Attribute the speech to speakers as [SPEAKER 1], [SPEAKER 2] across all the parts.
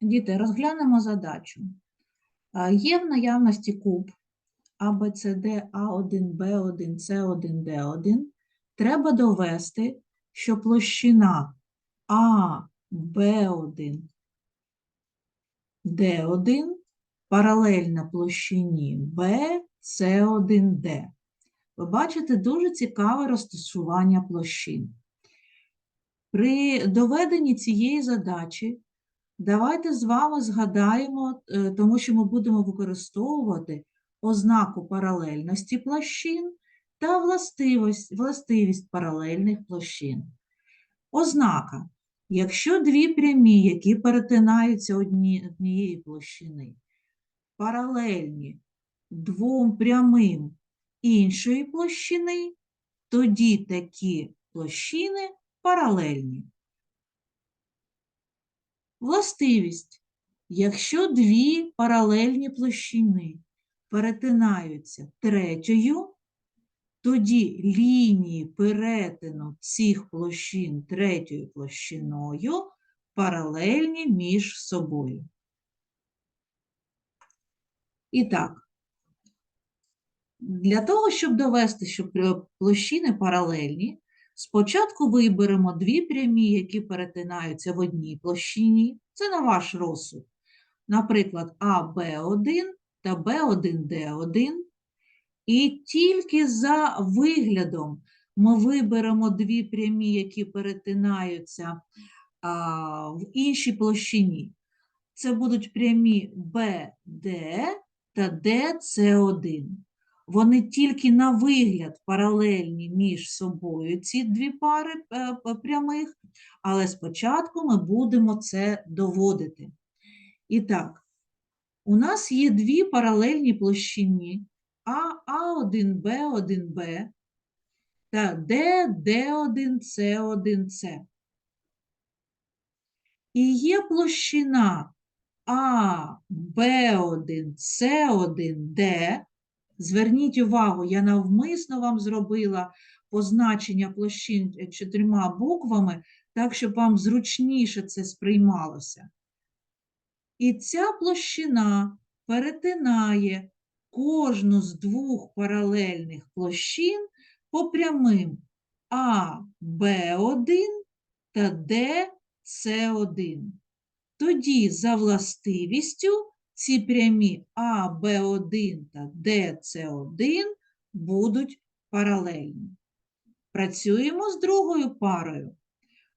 [SPEAKER 1] Діти, розглянемо задачу. Є в наявності куб ABCD A1, B1, C1, D1. Треба довести, що площина А, Б1, Д1 паралельна площині Б, С1, Д. Ви бачите дуже цікаве розташування площин. При доведенні цієї задачі давайте з вами згадаємо, е, тому що ми будемо використовувати ознаку паралельності площин та властивість, властивість паралельних площин. Ознака. Якщо дві прямі, які перетинаються одні, однієї площини, паралельні двом прямим іншої площини, тоді такі площини паралельні. Властивість. Якщо дві паралельні площини перетинаються третьою, тоді лінії перетину цих площин третьою площиною паралельні між собою. І так, для того, щоб довести, що площини паралельні, спочатку виберемо дві прямі, які перетинаються в одній площині. Це на ваш розсуд. Наприклад, АБ1 та Б1Д1. І тільки за виглядом ми виберемо дві прямі, які перетинаються а, в іншій площині. Це будуть прямі BD та DC1. Вони тільки на вигляд паралельні між собою, ці дві пари е, прямих, але спочатку ми будемо це доводити. І так, у нас є дві паралельні площині А, А1, Б1Б та Д, Д1, С1, С. І є площина А, Б1, С1, Д. Зверніть увагу, я навмисно вам зробила позначення площин е, чотирма буквами, так, щоб вам зручніше це сприймалося. І ця площина перетинає кожну з двох паралельних площин по прямим А, Б1 та Д, С1. Тоді за властивістю ці прямі А, Б1 та Д, С1 будуть паралельні. Працюємо з другою парою.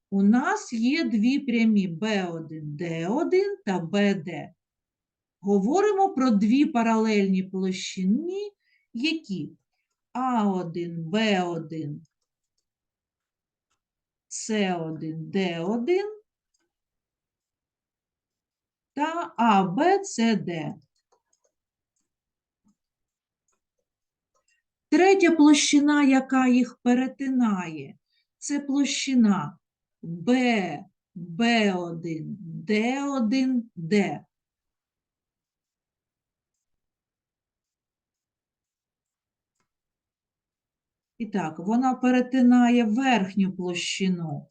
[SPEAKER 1] У нас є дві прямі B1, D1 та BD. Говоримо про дві паралельні площини, які А1, Б1, С1, Д1 та АБ, СД. Третя площина, яка їх перетинає, це площина Б, Б1, Д1, Д. І так, вона перетинає верхню площину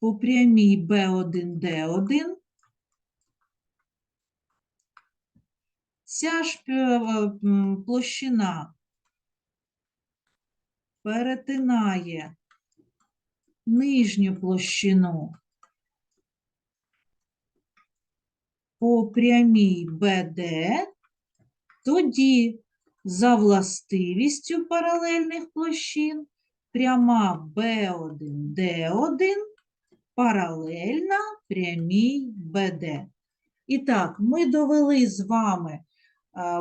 [SPEAKER 1] по прямій B1, D1. Ця ж е, площина перетинає нижню площину по прямій BD, тоді за властивістю паралельних площин пряма B1, D1 паралельна прямій BD. І так, ми довели з вами е,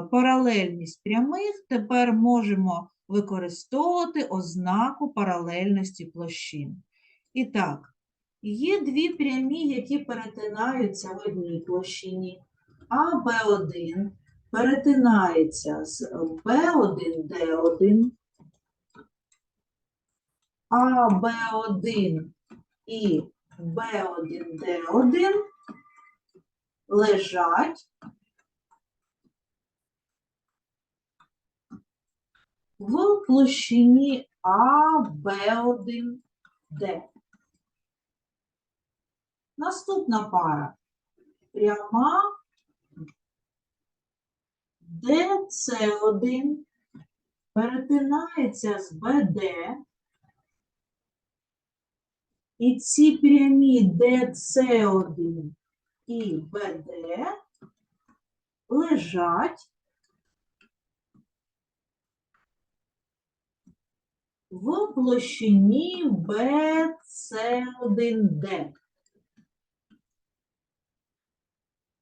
[SPEAKER 1] паралельність прямих, тепер можемо використовувати ознаку паралельності площин. І так, є дві прямі, які перетинаються в одній площині. А, Б1 перетинається з Б1, Д1, А, Б1 і Б1, Д1 лежать в площині А, Б1, Д. Наступна пара. Пряма DC1 перетинається з БД. І ці прямі DC1 і БД лежать в площині BC1D.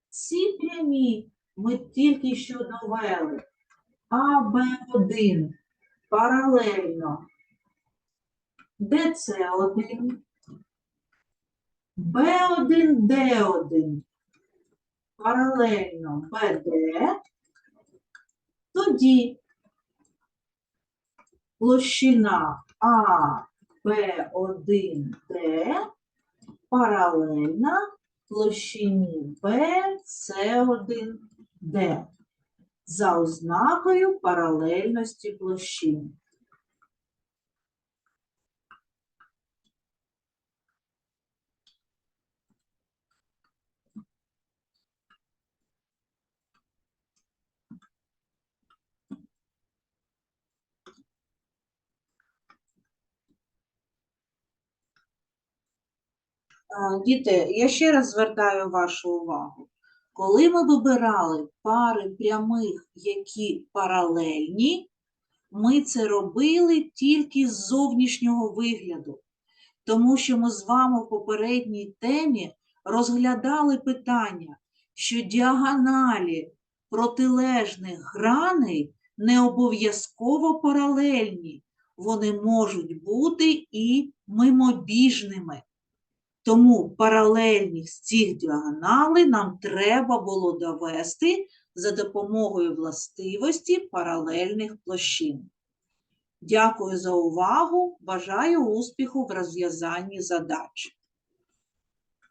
[SPEAKER 1] Ці прямі ми тільки що довели. АБ1 паралельно ДЦ1, Б1Д1 паралельно БД, тоді площина АБ1Д паралельна площині BC1D за ознакою паралельності площин. Діти, я ще раз звертаю вашу увагу. Коли ми вибирали пари прямих, які паралельні, ми це робили тільки з зовнішнього вигляду, тому що ми з вами в попередній темі розглядали питання, що діагоналі протилежних граней не обов'язково паралельні, вони можуть бути і мимобіжними. Тому паралельність цих діагоналей нам треба було довести за допомогою властивості паралельних площин. Дякую за увагу. Бажаю успіху в розв'язанні задач.